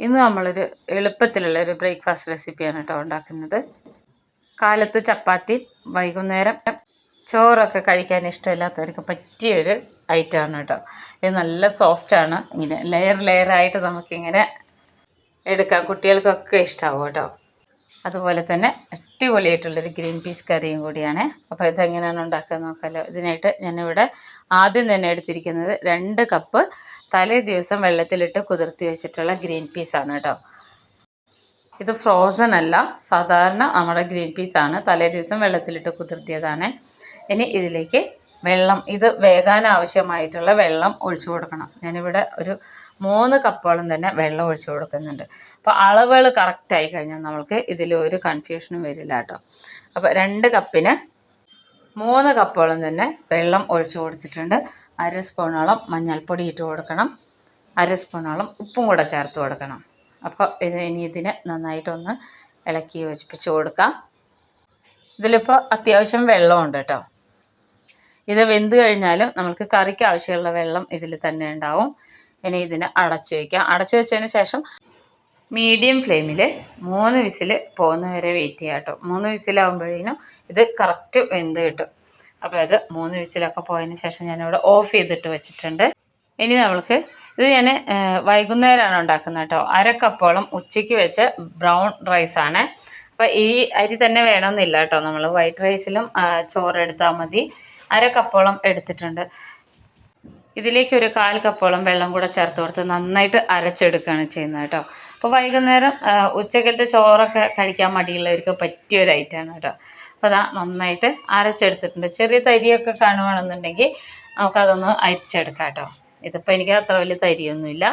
ഇന്ന് നമ്മളൊരു എളുപ്പത്തിലുള്ള ഒരു ബ്രേക്ക്ഫാസ്റ്റ് റെസിപ്പിയാണ് കേട്ടോ ഉണ്ടാക്കുന്നത്. കാലത്ത് ചപ്പാത്തി വൈകുന്നേരം ചോറൊക്കെ കഴിക്കാൻ ഇഷ്ടമില്ലാത്തവർക്ക് പറ്റിയൊരു ഐറ്റമാണ് കേട്ടോ. ഇത് നല്ല സോഫ്റ്റാണ്. ഇങ്ങനെ ലെയർ ലെയറായിട്ട് നമുക്കിങ്ങനെ എടുക്കാം. കുട്ടികൾക്കൊക്കെ ഇഷ്ടമാവും കേട്ടോ. അതുപോലെ തന്നെ അടിപൊളിയായിട്ടുള്ളൊരു ഗ്രീൻ പീസ് കറിയും കൂടിയാണ്. അപ്പോൾ ഇതെങ്ങനെയാണ് ഉണ്ടാക്കുക നോക്കാമല്ലോ ഇതിനായിട്ട് ഞാനിവിടെ ആദ്യം തന്നെ എടുത്തിരിക്കുന്നത് രണ്ട് കപ്പ് തലേ ദിവസം വെള്ളത്തിലിട്ട് കുതിർത്തി വെച്ചിട്ടുള്ള ഗ്രീൻ പീസാണ് കേട്ടോ. ഇത് ഫ്രോസൺ അല്ല സാധാരണ നമ്മുടെ ഗ്രീൻ പീസാണ് തലേ ദിവസം വെള്ളത്തിലിട്ട് കുതിർത്തിയതാണ്. ഇനി ഇതിലേക്ക് വെള്ളം ഇത് വേകാൻ ആവശ്യമായിട്ടുള്ള വെള്ളം ഒഴിച്ചു കൊടുക്കണം. ഞാനിവിടെ ഒരു മൂന്ന് കപ്പോളം തന്നെ വെള്ളം ഒഴിച്ചു കൊടുക്കുന്നുണ്ട്. അപ്പോൾ അളവുകൾ കറക്റ്റായി കഴിഞ്ഞാൽ നമ്മൾക്ക് ഇതിൽ ഒരു കൺഫ്യൂഷനും വരില്ല കേട്ടോ. അപ്പോൾ രണ്ട് കപ്പിന് മൂന്ന് കപ്പോളം തന്നെ വെള്ളം ഒഴിച്ചു കൊടുത്തിട്ടുണ്ട്. അര സ്പൂണോളം മഞ്ഞൾപ്പൊടി ഇട്ട് കൊടുക്കണം. അര സ്പൂണോളം ഉപ്പും കൂടെ ചേർത്ത് കൊടുക്കണം. അപ്പോൾ ഇത് ഇനി ഇതിനെ നന്നായിട്ടൊന്ന് ഇളക്കി യോജിപ്പിച്ച് കൊടുക്കാം. ഇതിലിപ്പോൾ അത്യാവശ്യം വെള്ളമുണ്ട് കേട്ടോ. ഇത് വെന്ത് കഴിഞ്ഞാലും നമുക്ക് കറിക്ക് ആവശ്യമുള്ള വെള്ളം ഇതിൽ തന്നെ ഉണ്ടാവും. ഇനി ഇതിനെ അടച്ചു വയ്ക്കാം അടച്ചു വെച്ചതിന് ശേഷം മീഡിയം ഫ്ലെയിമിൽ മൂന്ന് വിസിൽ പോകുന്ന വരെ വെയിറ്റ് ചെയ്യാം കേട്ടോ. മൂന്ന് വിസിലാകുമ്പോഴേനും ഇത് കറക്റ്റ് വെന്ത് കിട്ടും. അപ്പോൾ അത് മൂന്ന് വിസിലൊക്കെ പോയതിന് ശേഷം ഞാനിവിടെ ഓഫ് ചെയ്തിട്ട് വെച്ചിട്ടുണ്ട്. ഇനി നമ്മൾക്ക് ഇത് ഞാൻ വൈകുന്നേരമാണ് ഉണ്ടാക്കുന്നത് കേട്ടോ. അര കപ്പോളം ഉച്ചയ്ക്ക് വെച്ച ബ്രൗൺ റൈസാണ് അപ്പോൾ ഈ അരി തന്നെ വേണമെന്നില്ല കേട്ടോ. നമ്മൾ വൈറ്റ് റൈസിലും ചോറ് എടുത്താൽ മതി. അര കപ്പോളം എടുത്തിട്ടുണ്ട്. ഇതിലേക്ക് ഒരു കാൽ കപ്പോളം വെള്ളം കൂടെ ചേർത്ത് കൊടുത്ത് നന്നായിട്ട് അരച്ചെടുക്കുകയാണ് ചെയ്യുന്നത് കേട്ടോ. അപ്പോൾ വൈകുന്നേരം ഉച്ചക്കലത്തെ ചോറൊക്കെ കഴിക്കാൻ മടിയുള്ളവർക്ക് പറ്റിയ ഒരു ഐറ്റമാണ് കേട്ടോ. അപ്പോൾ അതാ നന്നായിട്ട് അരച്ചെടുത്തിട്ടുണ്ട്. ചെറിയ തരിയൊക്കെ കാണുകയാണെന്നുണ്ടെങ്കിൽ നമുക്കതൊന്ന് അരിച്ചെടുക്കാം കേട്ടോ. ഇതിപ്പോൾ എനിക്ക് അത്ര വലിയ തരിയൊന്നുമില്ല.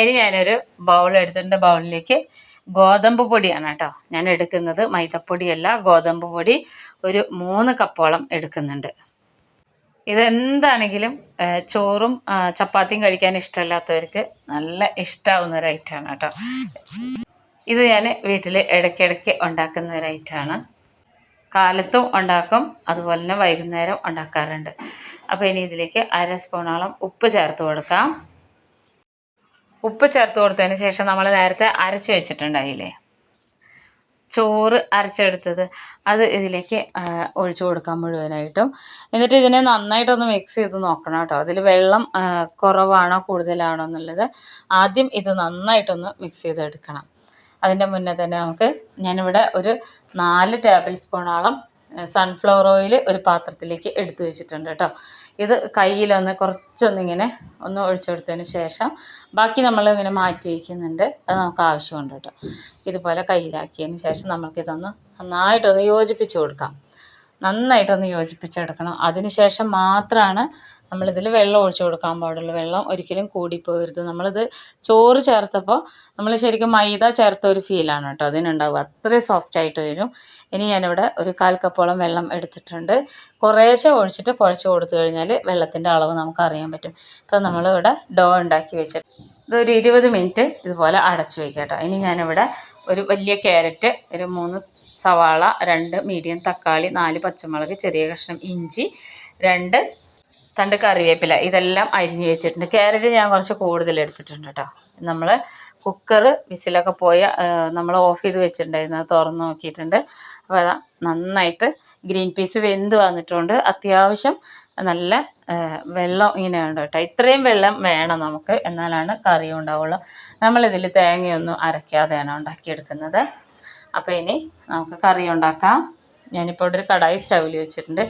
ഇനി ഞാനൊരു ബൗൾ എടുത്തിട്ടുണ്ട്. ബൗളിലേക്ക് ഗോതമ്പ് പൊടിയാണ് കേട്ടോ ഞാൻ എടുക്കുന്നത്. മൈദപ്പൊടിയല്ല ഗോതമ്പ് പൊടി ഒരു മൂന്ന് കപ്പോളം എടുക്കുന്നുണ്ട്. ഇതെന്താണെങ്കിലും ചോറും ചപ്പാത്തിയും കഴിക്കാൻ ഇഷ്ടമല്ലാത്തവർക്ക് നല്ല ഇഷ്ടമാവുന്ന ഒരു ഐറ്റമാണ് കേട്ടോ. ഇത് ഞാൻ വീട്ടിൽ ഇടയ്ക്കിടയ്ക്ക് ഉണ്ടാക്കുന്ന ഒരു ഐറ്റമാണ് കാലത്തും ഉണ്ടാക്കും അതുപോലെ തന്നെ വൈകുന്നേരം ഉണ്ടാക്കാറുണ്ട്. അപ്പോൾ ഇനി ഇതിലേക്ക് അര സ്പൂണോളം ഉപ്പ് ചേർത്ത് കൊടുക്കാം. ഉപ്പ് ചേർത്ത് കൊടുത്തതിന് ശേഷം നമ്മൾ നേരത്തെ അരച്ച് വെച്ചിട്ടുണ്ടായില്ലേ? ചോറ് അരച്ചെടുത്തത്. അത് ഇതിലേക്ക് ഒഴിച്ചു കൊടുക്കാൻ മുഴുവനായിട്ടും. എന്നിട്ട് ഇതിനെ നന്നായിട്ടൊന്ന് മിക്സ് ചെയ്ത് നോക്കണം കേട്ടോ. അതിൽ വെള്ളം കുറവാണോ കൂടുതലാണോ എന്നുള്ളത് ആദ്യം ഇത് നന്നായിട്ടൊന്ന് മിക്സ് ചെയ്തെടുക്കണം. അതിന്റെ മുന്നേ തന്നെ നമുക്ക് ഞാനിവിടെ ഒരു നാല് ടേബിൾ സ്പൂണോളം സൺഫ്ലവർ ഓയിൽ ഒരു പാത്രത്തിലേക്ക് എടുത്തു വെച്ചിട്ടുണ്ട് കേട്ടോ. ഇത് കയ്യിലൊന്ന് കുറച്ചൊന്നിങ്ങനെ ഒന്ന് ഒഴിച്ചു കൊടുത്തതിന് ശേഷം ബാക്കി നമ്മൾ ഇങ്ങനെ മാറ്റി വയ്ക്കുന്നുണ്ട്. അത് നമുക്ക് ആവശ്യമുണ്ട് കേട്ടോ. ഇതുപോലെ കയ്യിലാക്കിയതിന് ശേഷം നമുക്കിതൊന്ന് നന്നായിട്ടൊന്ന് യോജിപ്പിച്ച് കൊടുക്കാം. നന്നായിട്ടൊന്ന് യോജിപ്പിച്ചെടുക്കണം. അതിനുശേഷം മാത്രമാണ് നമ്മളിതിൽ വെള്ളം ഒഴിച്ചു കൊടുക്കാൻ പാടുള്ളൂ. വെള്ളം ഒരിക്കലും കൂടിപ്പോകരുത് നമ്മളിത് ചോറ് ചേർത്തപ്പോൾ നമ്മൾ ശരിക്കും മൈദ ചേർത്ത ഒരു ഫീലാണ് കേട്ടോ. അതിനുണ്ടാവുക. അത്രയും സോഫ്റ്റ് ആയിട്ട് വരും. ഇനി ഞാനിവിടെ ഒരു കാൽ കപ്പോളം വെള്ളം എടുത്തിട്ടുണ്ട്. കുറേശ്ശെ ഒഴിച്ചിട്ട് കുഴച്ച് കൊടുത്തു കഴിഞ്ഞാൽ വെള്ളത്തിന്റെ അളവ് നമുക്ക് അറിയാൻ പറ്റും. ഇപ്പം നമ്മളിവിടെ ഡോ ഉണ്ടാക്കി വെച്ചിട്ട് ഇതൊരു ഇരുപത് മിനിറ്റ് ഇതുപോലെ അടച്ചു വയ്ക്കാം കേട്ടോ ഇനി ഞാനിവിടെ ഒരു വലിയ ക്യാരറ്റ് ഒരു മൂന്ന് സവാള രണ്ട് മീഡിയം തക്കാളി നാല് പച്ചമുളക് ചെറിയ കഷ്ണം ഇഞ്ചി രണ്ട് തണ്ട് കറിവേപ്പില. ഇതെല്ലാം അരിഞ്ഞ് വെച്ചിട്ടുണ്ട്. ക്യാരറ്റ് ഞാൻ കുറച്ച് കൂടുതൽ എടുത്തിട്ടുണ്ട് കേട്ടോ നമ്മൾ കുക്കർ വിസിലൊക്കെ പോയ നമ്മൾ ഓഫ് ചെയ്ത് വെച്ചിട്ടുണ്ടായിരുന്നു. അത് തുറന്ന് നോക്കിയിട്ടുണ്ട്. അപ്പോൾ അതാ നന്നായിട്ട് ഗ്രീൻ പീസ് വെന്ത് വന്നിട്ടുണ്ട്. അത്യാവശ്യം നല്ല വെള്ളം ഇങ്ങനെ ഉണ്ട് കേട്ടോ ഇത്രയും വെള്ളം വേണം നമുക്ക്. എന്നാലാണ് കറി ഉണ്ടാവുള്ളൂ. നമ്മളിതിൽ തേങ്ങയൊന്നും അരയ്ക്കാതെയാണ് ഉണ്ടാക്കിയെടുക്കുന്നത്. അപ്പോൾ ഇനി നമുക്ക് കറി ഉണ്ടാക്കാം. ഞാനിപ്പോൾ ഇവിടെ ഒരു കടായി സ്റ്റൗവിൽ വെച്ചിട്ടുണ്ട്.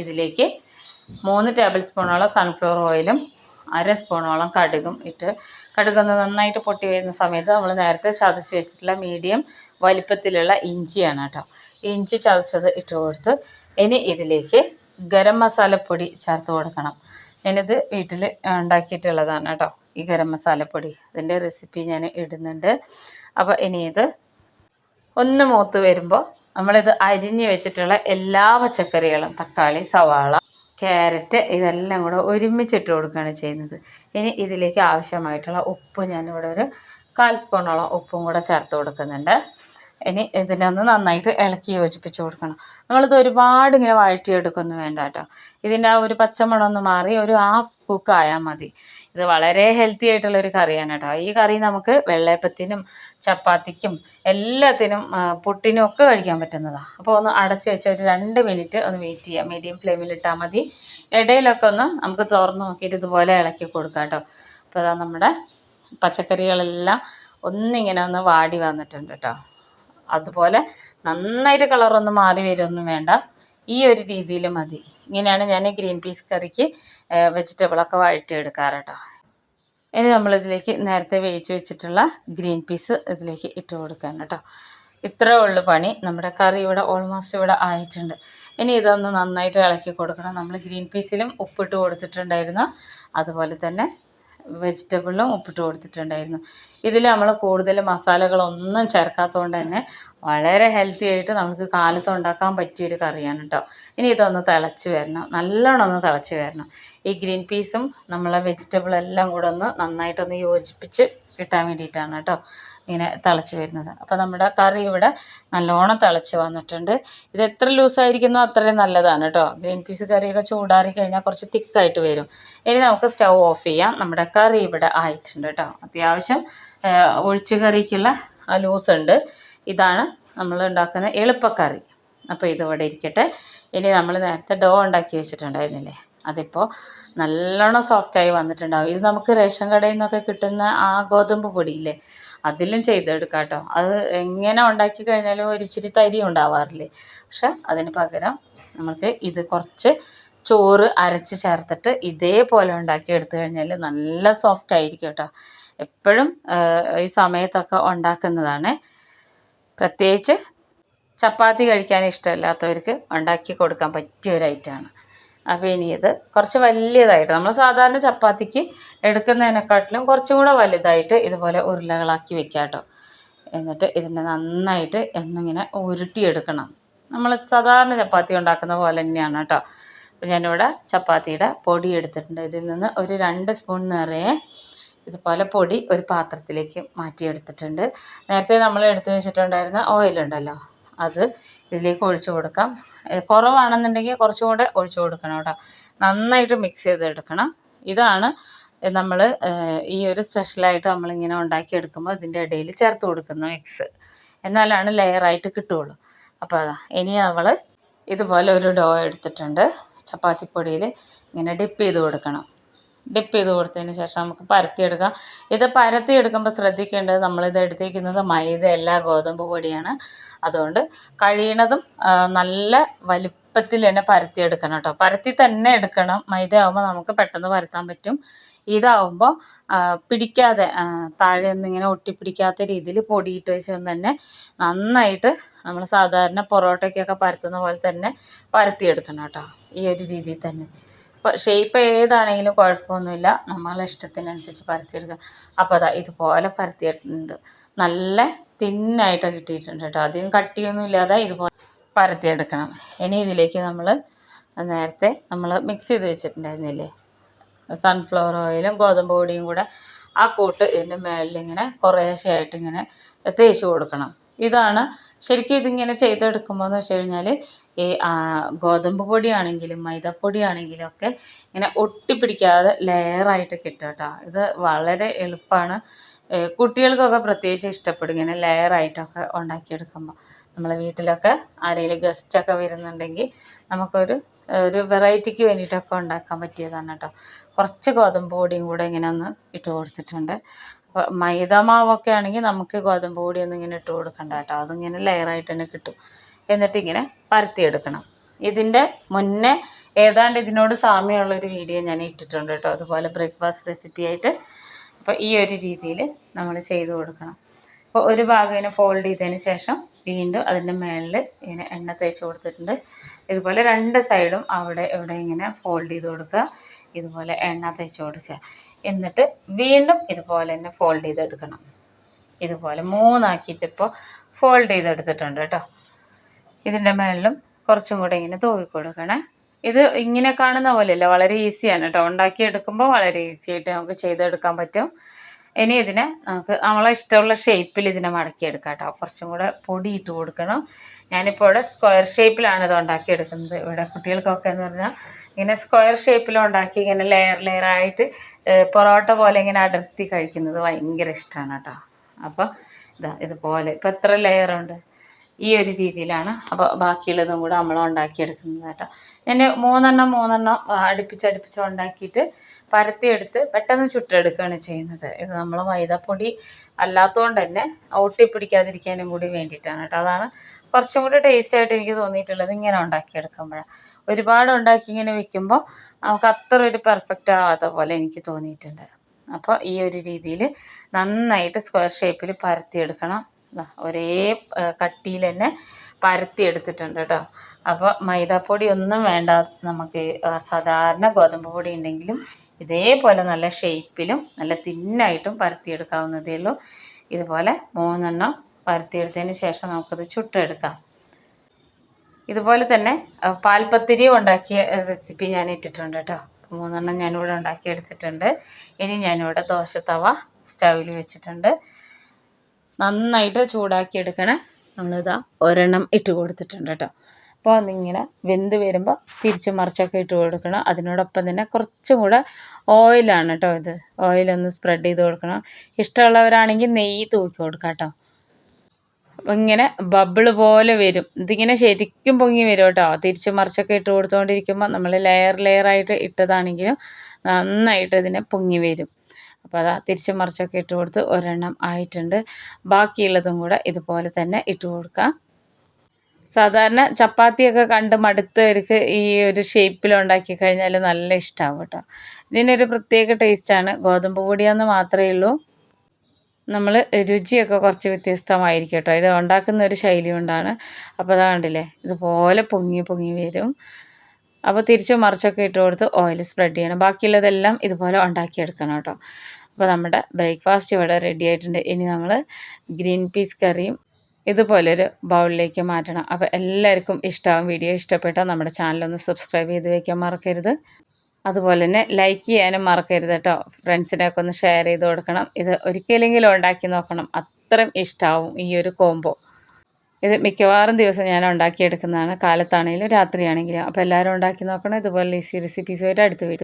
ഇതിലേക്ക് മൂന്ന് ടേബിൾ സ്പൂണോളം സൺഫ്ലവർ ഓയിലും അര സ്പൂണോളം കടുകും ഇട്ട് കടുകൊന്ന് നന്നായിട്ട് പൊട്ടി വരുന്ന സമയത്ത് നമ്മൾ നേരത്തെ ചതച്ച് വെച്ചിട്ടുള്ള മീഡിയം വലിപ്പത്തിലുള്ള ഇഞ്ചിയാണ് കേട്ടോ. ഇഞ്ചി ചതച്ചത് ഇട്ട് കൊടുത്ത് ഇനി ഇതിലേക്ക് ഗരം മസാലപ്പൊടി ചേർത്ത് കൊടുക്കണം. ഞാനിത് വീട്ടിൽ ഉണ്ടാക്കിയിട്ടുള്ളതാണ് കേട്ടോ. ഈ ഗരം മസാലപ്പൊടി. ഇതിന്റെ റെസിപ്പി ഞാൻ ഇടുന്നുണ്ട്. അപ്പോൾ ഇനി ഇത് ഒന്ന് മൂത്ത് വരുമ്പോൾ നമ്മളിത് അരിഞ്ഞ് വെച്ചിട്ടുള്ള എല്ലാ പച്ചക്കറികളും തക്കാളി സവാള ക്യാരറ്റ് ഇതെല്ലാം കൂടെ ഒരുമിച്ചിട്ട് കൊടുക്കുകയാണ് ചെയ്യുന്നത്. ഇനി ഇതിലേക്ക് ആവശ്യമായിട്ടുള്ള ഉപ്പ് ഞാനിവിടെ ഒരു കാൽ സ്പൂണോളം ഉപ്പും കൂടെ ചേർത്ത് കൊടുക്കുന്നുണ്ട്. ഇനി ഇതിനൊന്ന് നന്നായിട്ട് ഇളക്കി യോജിപ്പിച്ച് കൊടുക്കണം. നമ്മളിത് ഒരുപാട് ഇങ്ങനെ വഴറ്റിയെടുക്കൊന്നും വേണ്ട കേട്ടോ. ഇതിന്റെ ആ ഒരു പച്ചമണം ഒന്ന് മാറി ഒരു ഹാഫ് കുക്ക് ആയാൽ മതി. ഇത് വളരെ ഹെൽത്തി ആയിട്ടുള്ള ഒരു കറിയാണ് കേട്ടോ. ഈ കറി നമുക്ക് വെള്ളയപ്പത്തിനും ചപ്പാത്തിക്കും എല്ലാത്തിനും പുട്ടിനും ഒക്കെ കഴിക്കാൻ പറ്റുന്നതാണ് അപ്പോൾ ഒന്ന് അടച്ച് വെച്ച് ഒരു രണ്ട് മിനിറ്റ് ഒന്ന് വെയിറ്റ് ചെയ്യാം. മീഡിയം ഫ്ലെയിമിൽ ഇട്ടാൽ മതി. ഇടയിലൊക്കെ ഒന്ന് നമുക്ക് തുറന്ന് നോക്കിയിട്ട് ഇതുപോലെ ഇളക്കി കൊടുക്കാം കേട്ടോ. അപ്പോൾ അതാ നമ്മുടെ പച്ചക്കറികളെല്ലാം ഒന്നിങ്ങനെ ഒന്ന് വാടി വന്നിട്ടുണ്ട് കേട്ടോ. അതുപോലെ നന്നായിട്ട് കളറൊന്നും മാറി വരുമൊന്നും വേണ്ട. ഈ ഒരു രീതിയിൽ മതി. ഇങ്ങനെയാണ് ഞാൻ ഗ്രീൻ പീസ് കറിക്ക് വെജിറ്റബിളൊക്കെ വഴറ്റിയെടുക്കാറ് കേട്ടോ ഇനി നമ്മളിതിലേക്ക് നേരത്തെ വേവിച്ച് വെച്ചിട്ടുള്ള ഗ്രീൻ പീസ് ഇതിലേക്ക് ഇട്ട് കൊടുക്കണം കേട്ടോ ഇത്രേ ഉള്ളു പണി. നമ്മുടെ കറി ഇവിടെ ഓൾമോസ്റ്റ് ഇവിടെ ആയിട്ടുണ്ട്. ഇനി ഇതൊന്ന് നന്നായിട്ട് ഇളക്കി കൊടുക്കണം. നമ്മൾ ഗ്രീൻ പീസിലും ഉപ്പിട്ട് കൊടുത്തിട്ടുണ്ടായിരുന്നു. അതുപോലെ തന്നെ വെജിറ്റബിളിലും ഉപ്പിട്ട് കൊടുത്തിട്ടുണ്ടായിരുന്നു. ഇതിൽ നമ്മൾ കൂടുതൽ മസാലകളൊന്നും ചേർക്കാത്തതുകൊണ്ട് തന്നെ വളരെ ഹെൽത്തി ആയിട്ട് നമുക്ക് കാലത്ത് ഉണ്ടാക്കാൻ പറ്റിയൊരു കറിയാണ് കേട്ടോ ഇനി ഇതൊന്ന് തിളച്ച് വരണം. നല്ലോണം ഒന്ന് തിളച്ച് വരണം. ഈ ഗ്രീൻ പീസും നമ്മളെ വെജിറ്റബിളെല്ലാം കൂടെ ഒന്ന് നന്നായിട്ടൊന്ന് യോജിപ്പിച്ച് കിട്ടാൻ വേണ്ടിയിട്ടാണ് കേട്ടോ ഇങ്ങനെ തിളച്ച് വരുന്നത്. അപ്പോൾ നമ്മുടെ കറി ഇവിടെ നല്ലോണം തിളച്ച് വന്നിട്ടുണ്ട്. ഇത് എത്ര ലൂസായിരിക്കുന്നോ അത്രയും നല്ലതാണ് കേട്ടോ. ഗ്രീൻ പീസ് കറിയൊക്കെ ചൂടാറി കഴിഞ്ഞാൽ കുറച്ച് തിക്കായിട്ട് വരും. ഇനി നമുക്ക് സ്റ്റൗ ഓഫ് ചെയ്യാം. നമ്മുടെ കറി ഇവിടെ ആയിട്ടുണ്ട് കേട്ടോ. അത്യാവശ്യം ഒഴിച്ച് കറിക്കുള്ള ആ ലൂസ് ഉണ്ട് ഇതാണ് നമ്മൾ ഉണ്ടാക്കുന്ന എളുപ്പക്കറി. അപ്പോൾ ഇതിവിടെ ഇരിക്കട്ടെ. ഇനി നമ്മൾ നേരത്തെ ഡോ ഉണ്ടാക്കി വെച്ചിട്ടുണ്ടായിരുന്നില്ലേ? അതിപ്പോൾ നല്ലോണം സോഫ്റ്റായി വന്നിട്ടുണ്ടാവും. ഇത് നമുക്ക് റേഷൻ കടയിൽ നിന്നൊക്കെ കിട്ടുന്ന ആ ഗോതമ്പ് പൊടിയില്ലേ അതിലും ചെയ്തെടുക്കാം കേട്ടോ അത് എങ്ങനെ ഉണ്ടാക്കി കഴിഞ്ഞാലും ഒരിച്ചിരി തരി ഉണ്ടാവാറില്ലേ. പക്ഷെ അതിന് പകരം നമുക്ക് ഇത് കുറച്ച് ചോറ് അരച്ച് ചേർത്തിട്ട് ഇതേപോലെ ഉണ്ടാക്കി എടുത്തു കഴിഞ്ഞാൽ നല്ല സോഫ്റ്റ് ആയിരിക്കും കേട്ടോ. എപ്പോഴും ഈ സമയത്തൊക്കെ ഉണ്ടാക്കുന്നതാണ്. പ്രത്യേകിച്ച് ചപ്പാത്തി കഴിക്കാൻ ഇഷ്ടമില്ലാത്തവർക്ക് ഉണ്ടാക്കി കൊടുക്കാൻ പറ്റിയ ഒരു ഐറ്റമാണ് അപ്പോൾ ഇനി ഇത് കുറച്ച് വലിയതായിട്ട്. നമ്മൾ സാധാരണ ചപ്പാത്തിക്ക് എടുക്കുന്നതിനെക്കാട്ടിലും കുറച്ചും കൂടെ വലുതായിട്ട് ഇതുപോലെ ഉരുളകളാക്കി വെക്കാം കേട്ടോ എന്നിട്ട് ഇതിനെ നന്നായിട്ട് എന്നിങ്ങനെ ഉരുട്ടിയെടുക്കണം. നമ്മൾ സാധാരണ ചപ്പാത്തി ഉണ്ടാക്കുന്ന പോലെ തന്നെയാണ് കേട്ടോ. അപ്പോൾ ഞാനിവിടെ ചപ്പാത്തിയുടെ പൊടി എടുത്തിട്ടുണ്ട്. ഇതിൽ നിന്ന് ഒരു രണ്ട് സ്പൂൺ നിറയെ ഇതുപോലെ പൊടി ഒരു പാത്രത്തിലേക്ക് മാറ്റിയെടുത്തിട്ടുണ്ട്. നേരത്തെ നമ്മൾ എടുത്തു വെച്ചിട്ടുണ്ടായിരുന്ന ഓയിലുണ്ടല്ലോ അത് ഇതിലേക്ക് ഒഴിച്ചു കൊടുക്കാം. കുറവാണെന്നുണ്ടെങ്കിൽ കുറച്ചും കൂടെ ഒഴിച്ചു കൊടുക്കണം കേട്ടോ. നന്നായിട്ട് മിക്സ് ചെയ്തെടുക്കണം. ഇതാണ് നമ്മൾ ഈ ഒരു സ്പെഷ്യലായിട്ട് നമ്മളിങ്ങനെ ഉണ്ടാക്കിയെടുക്കുമ്പോൾ ഇതിന്റെ ഇടയിൽ ചേർത്ത് കൊടുക്കുന്നു മിക്സ് എന്നാലാണ് ലെയറായിട്ട് കിട്ടുകയുള്ളൂ. അപ്പോൾ അതാ ഇനി അവൾ ഇതുപോലെ ഒരു ഡോ എടുത്തിട്ടുണ്ട്. ചപ്പാത്തിപ്പൊടിയിൽ ഇങ്ങനെ ഡിപ്പ് ചെയ്ത് കൊടുക്കണം. ഡിപ്പ് ചെയ്ത് കൊടുത്തതിന് ശേഷം നമുക്ക് പരത്തിയെടുക്കാം. ഇത് പരത്തിയെടുക്കുമ്പോൾ ശ്രദ്ധിക്കേണ്ടത് നമ്മളിത് എടുത്തേക്കുന്നത് മൈദയല്ല ഗോതമ്പ് പൊടിയാണ്. അതുകൊണ്ട് കഴിയണതും നല്ല വലിപ്പത്തിൽ തന്നെ പരത്തിയെടുക്കണം കേട്ടോ. പരത്തി തന്നെ എടുക്കണം. മൈദ ആകുമ്പോൾ നമുക്ക് പെട്ടെന്ന് പരത്താൻ പറ്റും. ഇതാവുമ്പോൾ പിടിക്കാതെ താഴെ ഒന്നും ഇങ്ങനെ ഒട്ടിപ്പിടിക്കാത്ത രീതിയിൽ പൊടിയിട്ട് വെച്ചുകൊണ്ട് തന്നെ നന്നായിട്ട് നമ്മൾ സാധാരണ പൊറോട്ടയ്ക്കൊക്കെ പരത്തുന്ന പോലെ തന്നെ പരത്തിയെടുക്കണം കേട്ടോ. ഈ ഒരു രീതിയിൽ തന്നെ. അപ്പോൾ ഷേപ്പ് ഏതാണെങ്കിലും കുഴപ്പമൊന്നുമില്ല. നമ്മളെ ഇഷ്ടത്തിനനുസരിച്ച് പരത്തിയെടുക്കുക അപ്പോൾ അതാ ഇതുപോലെ പരത്തിയിട്ടുണ്ട്. നല്ല തിന്നായിട്ട് കിട്ടിയിട്ടുണ്ട് കേട്ടോ. അധികം കട്ടിയൊന്നും ഇല്ലാതെ ഇതുപോലെ പരത്തിയെടുക്കണം. ഇനി ഇതിലേക്ക് നമ്മൾ നേരത്തെ നമ്മൾ മിക്സ് ചെയ്ത് വെച്ചിട്ടുണ്ടായിരുന്നില്ലേ? സൺഫ്ലവർ ഓയിലും ഗോതമ്പ് പൊടിയും കൂടെ ആ കൂട്ട് ഇതിന്റെ മേളിൽ ഇങ്ങനെ കുറേശ്ശെയായിട്ട് ഇങ്ങനെ തേച്ച് കൊടുക്കണം. ഇതാണ് ശരിക്കും ഇതിങ്ങനെ ചെയ്തെടുക്കുമ്പോൾ എന്ന് വെച്ച് കഴിഞ്ഞാൽ ഈ ഗോതമ്പ് പൊടിയാണെങ്കിലും മൈദപ്പൊടിയാണെങ്കിലും ഒക്കെ ഇങ്ങനെ ഒട്ടിപ്പിടിക്കാതെ ലെയറായിട്ട് കിട്ടും കേട്ടോ ഇത് വളരെ എളുപ്പമാണ് കുട്ടികൾക്കൊക്കെ പ്രത്യേകിച്ച് ഇഷ്ടപ്പെടും ഇങ്ങനെ ലെയറായിട്ടൊക്കെ ഉണ്ടാക്കിയെടുക്കുമ്പോൾ നമ്മളെ വീട്ടിലൊക്കെ ആരെങ്കിലും ഗസ്റ്റൊക്കെ വരുന്നുണ്ടെങ്കിൽ നമുക്കൊരു ഒരു വെറൈറ്റിക്ക് വേണ്ടിയിട്ടൊക്കെ ഉണ്ടാക്കാൻ പറ്റിയതാണ് കേട്ടോ കുറച്ച് ഗോതമ്പ് പൊടിയും കൂടെ ഇങ്ങനെ ഒന്ന് ഇട്ട് കൊടുത്തിട്ടുണ്ട്. അപ്പോൾ മൈദ മാവൊക്കെ ആണെങ്കിൽ നമുക്ക് ഗോതമ്പ് പൊടിയൊന്നും ഇങ്ങനെ ഇട്ട് കൊടുക്കണ്ട കേട്ടോ അതിങ്ങനെ ലെയറായിട്ട് തന്നെ കിട്ടും. എന്നിട്ട് ഇങ്ങനെ പരത്തിയെടുക്കണം. ഇതിന്റെ മുന്നേ ഏതാണ്ട് ഇതിനോട് സാമ്യമുള്ളൊരു വീഡിയോ ഞാൻ ഇട്ടിട്ടുണ്ട് കേട്ടോ. അതുപോലെ ബ്രേക്ക്ഫാസ്റ്റ് റെസിപ്പി ആയിട്ട് അപ്പോൾ ഈ ഒരു രീതിയിൽ നമ്മൾ ചെയ്ത് കൊടുക്കണം. അപ്പോൾ ഒരു ഭാഗം ഫോൾഡ് ചെയ്തതിന് ശേഷം വീണ്ടും അതിന്റെ മേളിൽ ഇങ്ങനെ എണ്ണ തേച്ച് കൊടുത്തിട്ടുണ്ട്. ഇതുപോലെ രണ്ട് സൈഡും അവിടെ ഇവിടെ ഇങ്ങനെ ഫോൾഡ് ചെയ്ത് കൊടുക്കുക. ഇതുപോലെ എണ്ണ തേച്ച് കൊടുക്കുക. എന്നിട്ട് വീണ്ടും ഇതുപോലെ തന്നെ ഫോൾഡ് ചെയ്തെടുക്കണം. ഇതുപോലെ മൂന്നാക്കിയിട്ട് ഇപ്പോൾ ഫോൾഡ് ചെയ്തെടുത്തിട്ടുണ്ട് കേട്ടോ. ഇതിന്റെ മേളിലും കുറച്ചും കൂടെ ഇങ്ങനെ തൂവി കൊടുക്കണേ. ഇത് ഇങ്ങനെ കാണുന്ന പോലെയല്ല വളരെ ഈസിയാണ് കേട്ടോ ഉണ്ടാക്കിയെടുക്കുമ്പോൾ വളരെ ഈസി ആയിട്ട് നമുക്ക് ചെയ്തെടുക്കാൻ പറ്റും. ഇനി ഇതിനെ നമുക്ക് നമ്മളെ ഇഷ്ടമുള്ള ഷേപ്പിൽ ഇതിനെ മടക്കിയെടുക്കാം കേട്ടോ കുറച്ചും കൂടെ പൊടി ഇട്ട് കൊടുക്കണം. ഞാനിപ്പോൾ ഇവിടെ സ്ക്വയർ ഷേപ്പിലാണ് ഇത് ഉണ്ടാക്കിയെടുക്കുന്നത്. ഇവിടെ കുട്ടികൾക്കൊക്കെ എന്ന് പറഞ്ഞാൽ ഇങ്ങനെ സ്ക്വയർ ഷേപ്പിൽ ഉണ്ടാക്കി ഇങ്ങനെ ലെയർ ലെയർ ആയിട്ട് പൊറോട്ട പോലെ ഇങ്ങനെ അടർത്തി കഴിക്കുന്നത് ഭയങ്കര ഇഷ്ടമാണ് കേട്ടോ അപ്പോൾ ഇതാ ഇതുപോലെ. ഇപ്പോൾ എത്ര ലെയറുണ്ട് ഈ ഒരു രീതിയിലാണ്. അപ്പോൾ ബാക്കിയുള്ളതും കൂടെ നമ്മൾ ഉണ്ടാക്കിയെടുക്കുന്നത് കേട്ടോ ഞാൻ മൂന്നെണ്ണം മൂന്നെണ്ണം അടുപ്പിച്ചടുപ്പിച്ച് അടുപ്പിച്ച് അടുപ്പിച്ച് ഉണ്ടാക്കിയിട്ട് പരത്തിയെടുത്ത് പെട്ടെന്ന് ചുട്ടെടുക്കുകയാണ് ചെയ്യുന്നത്. ഇത് നമ്മൾ മൈദപ്പൊടി അല്ലാത്തതുകൊണ്ട് തന്നെ ഒട്ടിപ്പിടിക്കാതിരിക്കാനും കൂടി വേണ്ടിയിട്ടാണ് കേട്ടോ. അതാണ് കുറച്ചും കൂടി ടേസ്റ്റായിട്ട് എനിക്ക് തോന്നിയിട്ടുള്ളത് ഇങ്ങനെ ഉണ്ടാക്കിയെടുക്കുമ്പോഴാണ്. ഒരുപാട് ഉണ്ടാക്കി ഇങ്ങനെ വെക്കുമ്പോൾ നമുക്ക് അത്ര ഒരു പെർഫെക്റ്റ് ആവാത്ത പോലെ എനിക്ക് തോന്നിയിട്ടുണ്ട്. അപ്പോൾ ഈ ഒരു രീതിയിൽ നന്നായിട്ട് സ്ക്വയർ ഷേപ്പിൽ പരത്തിയെടുക്കണം. ഒരേ കട്ടിയിൽ തന്നെ പരത്തി എടുത്തിട്ടുണ്ട് കേട്ടോ. അപ്പോൾ മൈദാപ്പൊടി ഒന്നും വേണ്ട. നമുക്ക് സാധാരണ ഗോതമ്പ് പൊടി ഉണ്ടെങ്കിലും ഇതേപോലെ നല്ല ഷേപ്പിലും നല്ല തിന്നായിട്ടും പരത്തിയെടുക്കാവുന്നതേ ഉള്ളൂ. ഇതുപോലെ മൂന്നെണ്ണം പരത്തിയെടുത്തതിന് ശേഷം നമുക്കത് ചുട്ടെടുക്കാം. ഇതുപോലെ തന്നെ പാൽപ്പത്തിരി ഉണ്ടാക്കിയ റെസിപ്പി ഞാൻ ഇട്ടിട്ടുണ്ട് കേട്ടോ. മൂന്നെണ്ണം ഞാനിവിടെ ഉണ്ടാക്കി എടുത്തിട്ടുണ്ട് ഇനി ഞാനിവിടെ ദോശത്തവ സ്റ്റൗവിൽ വെച്ചിട്ടുണ്ട്. നന്നായിട്ട് ചൂടാക്കി എടുക്കണേ. നമ്മളിതാ ഒരെണ്ണം ഇട്ട് കൊടുത്തിട്ടുണ്ട് കേട്ടോ. അപ്പോൾ അതിങ്ങനെ വെന്ത് വരുമ്പോൾ തിരിച്ച് മറിച്ചൊക്കെ ഇട്ട് കൊടുക്കണം. അതിനോടൊപ്പം തന്നെ കുറച്ചും കൂടെ ഓയിലാണ് കേട്ടോ ഇത്. ഓയിലൊന്ന് സ്പ്രെഡ് ചെയ്ത് കൊടുക്കണം. ഇഷ്ടമുള്ളവരാണെങ്കിൽ നെയ്യ് തൂക്കി കൊടുക്കാം കേട്ടോ. ഇങ്ങനെ ബബിൾ പോലെ വരും. ഇതിങ്ങനെ ശരിക്കും പൊങ്ങി വരും കേട്ടോ. തിരിച്ച് മറിച്ചൊക്കെ ഇട്ട് കൊടുത്തുകൊണ്ടിരിക്കുമ്പോൾ നമ്മൾ ലെയർ ലെയർ ആയിട്ട് ഇട്ടതാണെങ്കിലും നന്നായിട്ട് ഇതിനെ പൊങ്ങി വരും. അപ്പോൾ അതാ തിരിച്ച് മറിച്ചൊക്കെ ഇട്ട് കൊടുത്ത് ഒരെണ്ണം ആയിട്ടുണ്ട്. ബാക്കിയുള്ളതും കൂടെ ഇതുപോലെ തന്നെ ഇട്ട് കൊടുക്കാം. സാധാരണ ചപ്പാത്തിയൊക്കെ കണ്ട് മടുത്തവർക്ക് ഈ ഒരു ഷേപ്പിലുണ്ടാക്കി കഴിഞ്ഞാൽ നല്ല ഇഷ്ടമാവും കേട്ടോ. ഇതിനൊരു പ്രത്യേക ടേസ്റ്റാണ് ഗോതമ്പ് പൊടിയാന്ന് മാത്രമേ ഉള്ളൂ. നമ്മൾ രുചിയൊക്കെ കുറച്ച് വ്യത്യസ്തമായിരിക്കും കേട്ടോ. ഇത് ഉണ്ടാക്കുന്ന ഒരു ശൈലി കൊണ്ടാണ്. അപ്പോൾ അതാ കണ്ടില്ലേ? ഇതുപോലെ പൊങ്ങി പൊങ്ങി വരും. അപ്പോൾ തിരിച്ച് മറിച്ചൊക്കെ ഇട്ട് കൊടുത്ത് ഓയിൽ സ്പ്രെഡ് ചെയ്യണം. ബാക്കിയുള്ളതെല്ലാം ഇതുപോലെ ഉണ്ടാക്കിയെടുക്കണം കേട്ടോ. അപ്പോൾ നമ്മുടെ ബ്രേക്ക്ഫാസ്റ്റ് ഇവിടെ റെഡി ആയിട്ടുണ്ട്. ഇനി നമ്മൾ ഗ്രീൻ പീസ് കറിയും ഇതുപോലൊരു ബൗളിലേക്ക് മാറ്റണം. അപ്പോൾ എല്ലാവർക്കും ഇഷ്ടമാവും വീഡിയോ ഇഷ്ടപ്പെട്ടാൽ നമ്മുടെ ചാനലൊന്ന് സബ്സ്ക്രൈബ് ചെയ്ത് വയ്ക്കാൻ മറക്കരുത്. അതുപോലെ തന്നെ ലൈക്ക് ചെയ്യാനും മറക്കരുത് കേട്ടോ. ഫ്രണ്ട്സിനൊക്കെ ഒന്ന് ഷെയർ ചെയ്ത് കൊടുക്കണം. ഇത് ഒരിക്കലെങ്കിലും ഉണ്ടാക്കി നോക്കണം. അത്രയും ഇഷ്ടമാവും ഈ ഒരു കോംബോ ഇത് മിക്കവാറും ദിവസം ഞാൻ ഉണ്ടാക്കിയെടുക്കുന്നതാണ്. കാലത്താണെങ്കിലും രാത്രിയാണെങ്കിലും. അപ്പോൾ എല്ലാവരും ഉണ്ടാക്കി നോക്കണം. ഇതുപോലെ ഈസി റെസിപ്പീസ് അടുത്ത് വരും